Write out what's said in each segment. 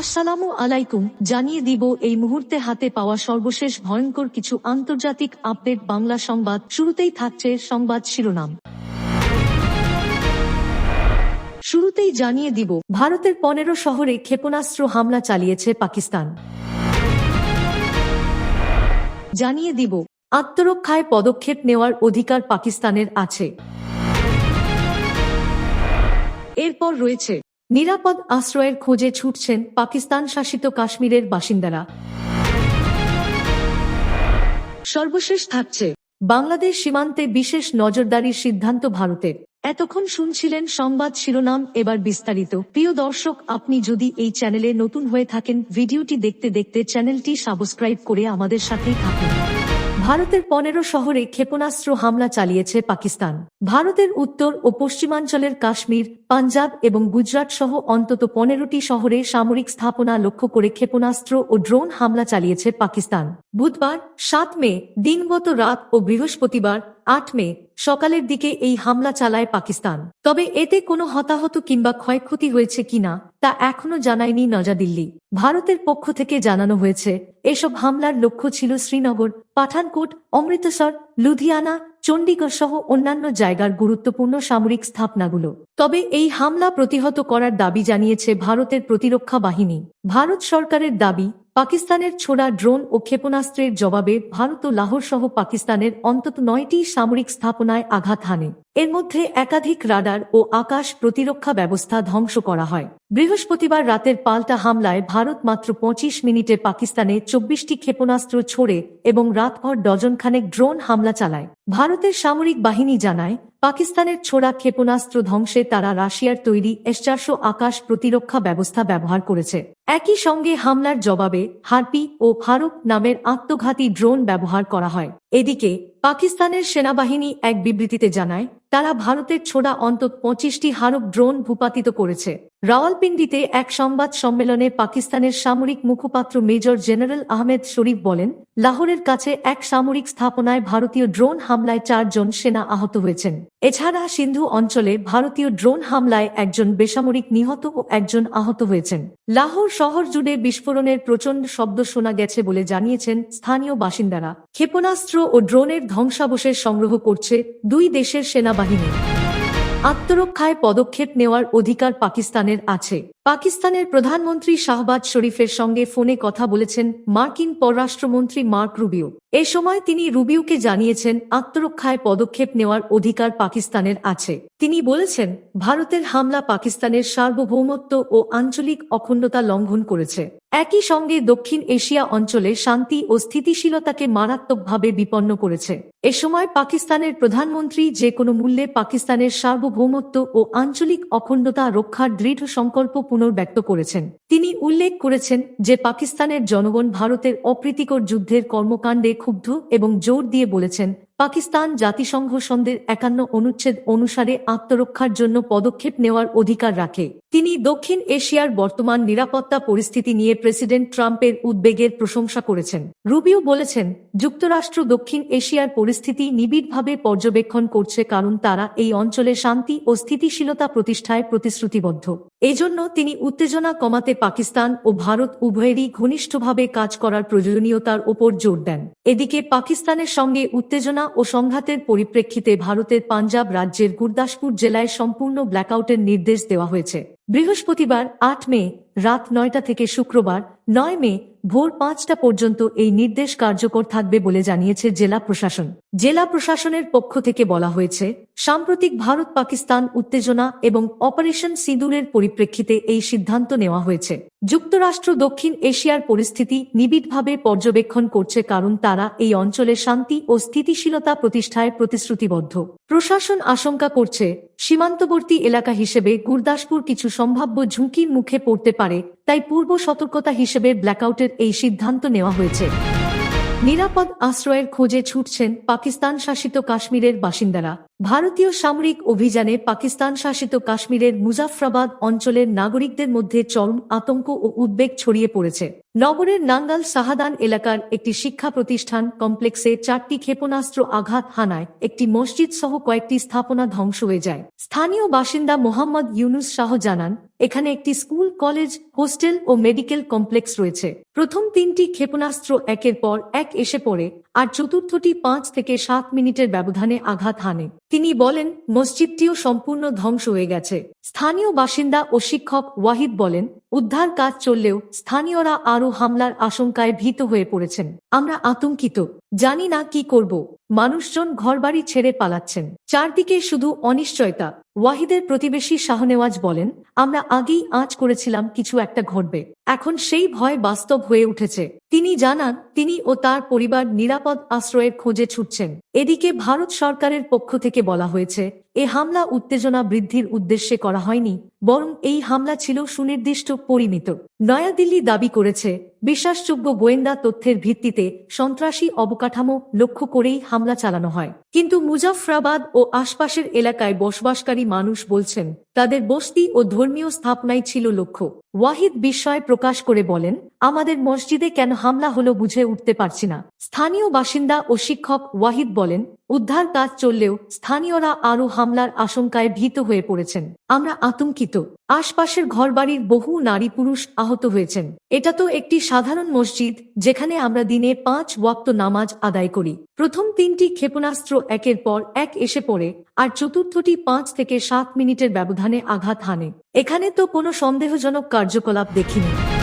আসসালামু আলাইকুম, জানিয়ে দিব এই মুহূর্তে হাতে পাওয়া সর্বশেষ ভয়ঙ্কর কিছু আন্তর্জাতিক আপডেট বাংলা সংবাদ। শুরুতেই থাকছে সংবাদ শিরোনাম। শুরুতেই জানিয়ে দিব, ভারতের পনেরো শহরে ক্ষেপণাস্ত্র হামলা চালিয়েছে পাকিস্তান। জানিয়ে দিব, আত্মরক্ষায় পদক্ষেপ নেওয়ার অধিকার পাকিস্তানের আছে। এরপর রয়েছে নিরাপদ আশ্রয়ের খোঁজে ছুটছেন পাকিস্তান শাসিত কাশ্মীরের বাসিন্দারা। সর্বশেষ থাকছে, বাংলাদেশ সীমান্তে বিশেষ নজরদারির সিদ্ধান্ত ভারতের। এতক্ষণ শুনছিলেন সংবাদ শিরোনাম, এবার বিস্তারিত। প্রিয় দর্শক, আপনি যদি এই চ্যানেলে নতুন হয়ে থাকেন, ভিডিওটি দেখতে দেখতে চ্যানেলটি সাবস্ক্রাইব করে আমাদের সাথেই থাকুন। ভারতের পনেরো শহরে ক্ষেপণাস্ত্র হামলা চালিয়েছে পাকিস্তান। ভারতের উত্তর ও পশ্চিমাঞ্চলের কাশ্মীর, পাঞ্জাব এবং গুজরাট সহ অন্তত পনেরোটি শহরে সামরিক স্থাপনা লক্ষ্য করে ক্ষেপণাস্ত্র ও ড্রোন হামলা চালিয়েছে পাকিস্তান। বুধবার, সাত মে, দিনগত রাত ও বৃহস্পতিবার, আট মে, সকালের দিকে এই হামলা চালায় পাকিস্তান। তবে এতে কোনো হতাহত কিংবা ক্ষয়ক্ষতি হয়েছে কিনা তা এখনও জানায়নি নজাদিল্লি। ভারতের পক্ষ থেকে জানানো হয়েছে, এসব হামলার লক্ষ্য ছিল শ্রীনগর পাঠানকোট, অমৃতসর, লুধিয়ানা চণ্ডীগড় সহ অন্যান্য জায়গার গুরুত্বপূর্ণ সামরিক স্থাপনাগুলো। তবে এই হামলা প্রতিহত করার দাবি জানিয়েছে ভারতের প্রতিরক্ষা বাহিনী। ভারত সরকারের দাবি, পাকিস্তানের ছোড়া ড্রোন ও ক্ষেপণাস্ত্রের জবাবে ভারত ও লাহোর সহ পাকিস্তানের অন্তত নয়টি সামরিক স্থাপনায় আঘাত হানে। এর মধ্যে একাধিক রাডার ও আকাশ প্রতিরক্ষা ব্যবস্থা ধ্বংস করা হয়। বৃহস্পতিবার রাতের পাল্টা হামলায় ভারত মাত্র পঁচিশ মিনিটে পাকিস্তানে চব্বিশটি ক্ষেপণাস্ত্র ছোড়ে এবং রাতভর ডজনখানেক ড্রোন হামলা চালায়। ভারতের সামরিক বাহিনী জানায়, পাকিস্তানের ছোড়া ক্ষেপণাস্ত্র ধ্বংসে তারা রাশিয়ার তৈরি এস চারশো আকাশ প্রতিরক্ষা ব্যবস্থা ব্যবহার করেছে। একই সঙ্গে হামলার জবাবে হারপি ও ফারুক নামের আত্মঘাতী ড্রোন ব্যবহার করা হয়। এদিকে, পাকিস্তানের সেনাবাহিনী এক বিবৃতিতে জানায়, তারা ভারতের ছোড়া অন্তত পঁচিশটি হারক ড্রোন ভূপাতিত করেছে। রাওয়ালপিন্ডিতে এক সংবাদ সম্মেলনে পাকিস্তানের সামরিক মুখপাত্র মেজর জেনারেল আহমেদ শরীফ বলেন, লাহোরের কাছে এক সামরিক স্থাপনায় ভারতীয় ড্রোন হামলায় চারজন সেনা আহত হয়েছেন। এছাড়া সিন্ধু অঞ্চলে ভারতীয় ড্রোন হামলায় একজন বেসামরিক নিহত ও একজন আহত হয়েছেন। লাহোর শহর জুড়ে বিস্ফোরণের প্রচণ্ড শব্দ শোনা গেছে বলে জানিয়েছেন স্থানীয় বাসিন্দারা। ক্ষেপণাস্ত্র ও ড্রোনের ধ্বংসাবশেষ সংগ্রহ করছে দুই দেশের সেনাবাহিনী। আত্মরক্ষায় পদক্ষেপ নেওয়ার অধিকার পাকিস্তানের আছে। পাকিস্তানের প্রধানমন্ত্রী শাহবাজ শরীফের সঙ্গে ফোনে কথা বলেছেন মার্কিন পররাষ্ট্রমন্ত্রী মার্ক রুবিও। এ সময় তিনি রুবিওকে জানিয়েছেন আত্মরক্ষায় পদক্ষেপ নেওয়ার অধিকার পাকিস্তানের আছে। তিনি বলেছেন, ভারতের হামলা পাকিস্তানের সার্বভৌমত্ব ও আঞ্চলিক অখণ্ডতা লঙ্ঘন করেছে। একই সঙ্গে দক্ষিণ এশিয়া অঞ্চলে শান্তি ও স্থিতিশীলতাকে মারাত্মকভাবে বিপন্ন করেছে। এ সময় পাকিস্তানের প্রধানমন্ত্রী যে কোনো মূল্যে পাকিস্তানের সার্বভৌমত্ব ও আঞ্চলিক অখণ্ডতা রক্ষার দৃঢ় সংকল্প পুনর্ব্যক্ত করেছেন। তিনি উল্লেখ করেছেন যে পাকিস্তানের জনগণ ভারতের অপ্রীতিকর যুদ্ধের কর্মকাণ্ডে ক্ষুব্ধ এবং জোর দিয়ে বলেছেন পাকিস্তান জাতিসংঘ সন্ধ্যের একান্ন অনুচ্ছেদ অনুসারে আত্মরক্ষার জন্য পদক্ষেপ নেওয়ার অধিকার রাখে। তিনি দক্ষিণ এশিয়ার বর্তমান নিরাপত্তা পরিস্থিতি নিয়ে প্রেসিডেন্ট ট্রাম্পের উদ্বেগের প্রশংসা করেছেন। রুবিও বলেছেন, যুক্তরাষ্ট্র দক্ষিণ এশিয়ার পরিস্থিতি নিবিড়ভাবে পর্যবেক্ষণ করছে কারণ তারা এই অঞ্চলে শান্তি ও স্থিতিশীলতা প্রতিষ্ঠায় প্রতিশ্রুতিবদ্ধ। এজন্য তিনি উত্তেজনা কমাতে পাকিস্তান ও ভারত উভয়েরই ঘনিষ্ঠভাবে কাজ করার প্রয়োজনীয়তার ওপর জোর দেন। এদিকে পাকিস্তানের সঙ্গে উত্তেজনা ও সংঘাতের পরিপ্রেক্ষিতে ভারতের পাঞ্জাব রাজ্যের গুরদাসপুর জেলায় সম্পূর্ণ ব্ল্যাকআউটের নির্দেশ দেওয়া হয়েছে। বৃহস্পতিবার, আট মে, রাত নয়টা থেকে শুক্রবার, নয় মে, ভোর পাঁচটা পর্যন্ত এই নির্দেশ কার্যকর থাকবে বলে জানিয়েছে জেলা প্রশাসন। জেলা প্রশাসনের পক্ষ থেকে বলা হয়েছে, সাম্প্রতিক ভারত পাকিস্তান উত্তেজনা এবং অপারেশন সিঁদুরের পরিপ্রেক্ষিতে এই সিদ্ধান্ত নেওয়া হয়েছে। যুক্তরাষ্ট্র দক্ষিণ এশিয়ার পরিস্থিতি নিবিড়ভাবে পর্যবেক্ষণ করছে কারণ তারা এই অঞ্চলে শান্তি ও স্থিতিশীলতা প্রতিষ্ঠায় প্রতিশ্রুতিবদ্ধ। প্রশাসন আশঙ্কা করছে, সীমান্তবর্তী এলাকা হিসেবে গুরদাসপুর কিছু সম্ভাব্য ঝুঁকির মুখে পড়তে পারে, তাই পূর্ব সতর্কতা হিসেবে ব্ল্যাকআউটের এই সিদ্ধান্ত নেওয়া হয়েছে। নিরাপদ আশ্রয়ের খোঁজে ছুটছেন পাকিস্তান শাসিত কাশ্মীরের বাসিন্দারা। ভারতীয় সামরিক অভিযানে পাকিস্তান শাসিত কাশ্মীরের মুজাফরাবাদ অঞ্চলের নাগরিকদের মধ্যে চরম আতঙ্ক ও উদ্বেগ ছড়িয়ে পড়েছে। নগরের নাঙ্গাল সাহাদান এলাকার একটি শিক্ষা প্রতিষ্ঠান কমপ্লেক্সে চারটি ক্ষেপণাস্ত্র আঘাত হানায় একটি মসজিদ সহ কয়েকটি স্থাপনা ধ্বংস হয়ে যায়। স্থানীয় বাসিন্দা মোহাম্মদ ইউনুস শাহ জানান, এখানে একটি স্কুল, কলেজ, হোস্টেল ও মেডিকেল কমপ্লেক্স রয়েছে। প্রথম তিনটি ক্ষেপণাস্ত্র একের পর এক এসে পড়ে আর চতুর্থটি পাঁচ থেকে সাত মিনিটের ব্যবধানে আঘাত হানে। তিনি বলেন মসজিদটিও সম্পূর্ণ ধ্বংস হয়ে গেছে। স্থানীয় বাসিন্দা ও শিক্ষক ওয়াহিদ বলেন উদ্ধার কাজ চললেও স্থানীয়রা আরও হামলার আশঙ্কায় ভীত হয়ে পড়েছেন। আমরা আতঙ্কিত, জানি না কি করব। মানুষজন ঘরবাড়ি ছেড়ে পালাচ্ছেন। চারদিকে শুধু অনিশ্চয়তা। ওয়াহিদের প্রতিবেশী শাহনেওয়াজ বলেন, আমরা আগেই আঁচ করেছিলাম, কিছু একটা ঘটবে। এখন সেই ভয় বাস্তব হয়ে উঠেছে। তিনি জানান, তিনি ও তার পরিবার নিরাপদ আশ্রয়ের খোঁজে ছুটছেন। এদিকে ভারত সরকারের পক্ষ থেকে বলা হয়েছে এ হামলা উত্তেজনা বৃদ্ধির উদ্দেশ্যে করা হয়নি বরং এই হামলা ছিল সুনির্দিষ্ট পরিমিত। নয়াদিল্লি দাবি করেছে, বিশ্বাসযোগ্য গোয়েন্দা তথ্যের ভিত্তিতে সন্ত্রাসী অবকাঠামো লক্ষ্য করেই হামলা চালানো হয়। কিন্তু মুজাফরাবাদ ও আশপাশের এলাকায় বসবাসকারী মানুষ বলছেন, তাদের বস্তি ও ধর্মীয় স্থাপনাই ছিল লক্ষ্য। ওয়াহিদ বিস্ময় প্রকাশ করে বলেন, আমাদের মসজিদে কেন হামলা হলো বুঝে উঠতে পারছি না। স্থানীয় বাসিন্দা ও শিক্ষক ওয়াহিদ বলেন, উদ্ধার কাজ চললেও স্থানীয়রা আরও হামলার আশঙ্কায় ভীত হয়ে পড়েছেন। আমরা আতঙ্কিত। আশপাশের ঘরবাড়ির বহু নারী পুরুষ আহত হয়েছেন। এটা তো একটি সাধারণ মসজিদ, যেখানে আমরা দিনে পাঁচ ওয়াক্ত নামাজ আদায় করি। প্রথম তিনটি ক্ষেপণাস্ত্র একের পর এক এসে পড়ে, আর চতুর্থটি পাঁচ থেকে সাত মিনিটের ব্যবধানে আঘাত হানে। এখানে তো কোনো সন্দেহজনক কার্যকলাপ দেখিনি।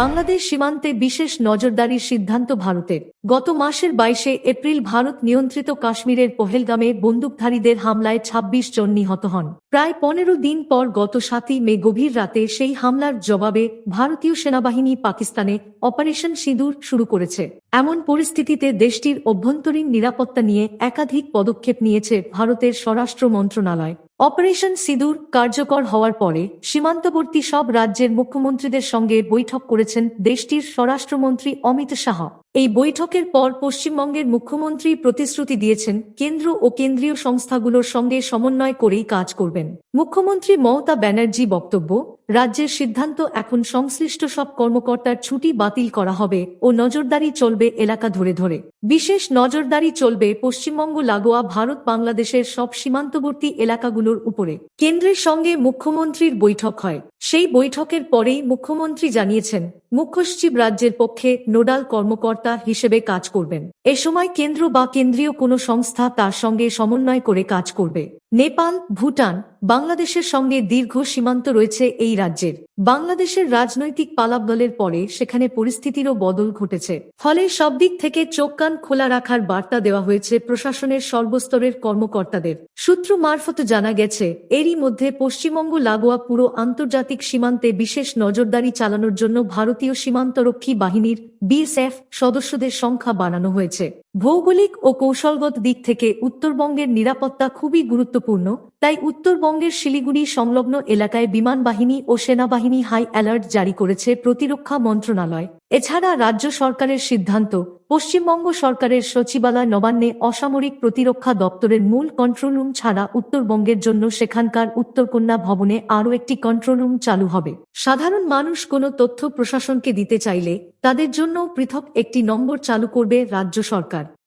বাংলাদেশ সীমান্তে বিশেষ নজরদারির সিদ্ধান্ত ভারতের। গত মাসের বাইশে এপ্রিল ভারত নিয়ন্ত্রিত কাশ্মীরের পহেলগামে বন্দুকধারীদের হামলায় ২৬ জন নিহত হন। প্রায় পনেরো দিন পর গত সাতই মে গভীর রাতে সেই হামলার জবাবে ভারতীয় সেনাবাহিনী পাকিস্তানে অপারেশন সিঁদুর শুরু করেছে। এমন পরিস্থিতিতে দেশটির অভ্যন্তরীণ নিরাপত্তা নিয়ে একাধিক পদক্ষেপ নিয়েছে ভারতের স্বরাষ্ট্র মন্ত্রণালয়। অপারেশন সিঁদুর কার্যকর হওয়ার পরে সীমান্তবর্তী সব রাজ্যের মুখ্যমন্ত্রীদের সঙ্গে বৈঠক করেছেন দেশটির স্বরাষ্ট্রমন্ত্রী অমিত শাহ। এই বৈঠকের পর পশ্চিমবঙ্গের মুখ্যমন্ত্রী প্রতিশ্রুতি দিয়েছেন, কেন্দ্র ও কেন্দ্রীয় সংস্থাগুলোর সঙ্গে সমন্বয় করেই কাজ করবেন। মুখ্যমন্ত্রী মমতা ব্যানার্জি বক্তব্য রাজ্যের সিদ্ধান্ত এখন সংশ্লিষ্ট সব কর্মকর্তার ছুটি বাতিল করা হবে ও নজরদারি চলবে এলাকা ধরে ধরে। বিশেষ নজরদারি চলবে পশ্চিমবঙ্গ, লাগোয়া, ভারত, বাংলাদেশের সব সীমান্তবর্তী এলাকাগুলোর উপরে। কেন্দ্রের সঙ্গে মুখ্যমন্ত্রীর বৈঠক হয়। সেই বৈঠকের পরেই মুখ্যমন্ত্রী জানিয়েছেন মুখ্য সচিব রাজ্যের পক্ষে নোডাল কর্মকর্তা হিসেবে কাজ করবেন। এ সময় কেন্দ্র বা কেন্দ্রীয় কোনো সংস্থা তার সঙ্গে সমন্বয় করে কাজ করবে। নেপাল, ভুটান, বাংলাদেশের সঙ্গে দীর্ঘ সীমান্ত রয়েছে এই রাজ্যের। বাংলাদেশের রাজনৈতিক পালাবদলের পরে সেখানে পরিস্থিতিরও বদল ঘটেছে। ফলে সব দিক থেকে চোখ কান খোলা রাখার বার্তা দেওয়া হয়েছে প্রশাসনের সর্বস্তরের কর্মকর্তাদের। সূত্র মারফত জানা গেছে, এরই মধ্যে পশ্চিমবঙ্গ লাগোয়া পুরো আন্তর্জাতিক সীমান্তে বিশেষ নজরদারি চালানোর জন্য ভারতীয় সীমান্তরক্ষী বাহিনীর বিএসএফ সদস্যদের সংখ্যা বাড়ানো হয়েছে। ভৌগোলিক ও কৌশলগত দিক থেকে উত্তরবঙ্গের নিরাপত্তা খুবই গুরুত্বপূর্ণ, তাই উত্তরবঙ্গের শিলিগুড়ি সংলগ্ন এলাকায় বিমান বাহিনী ও সেনাবাহিনী হাই অ্যালার্ট জারি করেছে প্রতিরক্ষা মন্ত্রণালয়। এছাড়া রাজ্য সরকারের সিদ্ধান্ত, পশ্চিমবঙ্গ সরকারের সচিবালয় নবান্নে অসামরিক প্রতিরক্ষা দপ্তরের মূল কন্ট্রোল রুম ছাড়া উত্তরবঙ্গের জন্য সেখানকার উত্তরকন্যা ভবনে আরও একটি কন্ট্রোল রুম চালু হবে। সাধারণ মানুষ কোনো তথ্য প্রশাসনকে দিতে চাইলে তাদের জন্য পৃথক একটি নম্বর চালু করবে রাজ্য সরকার।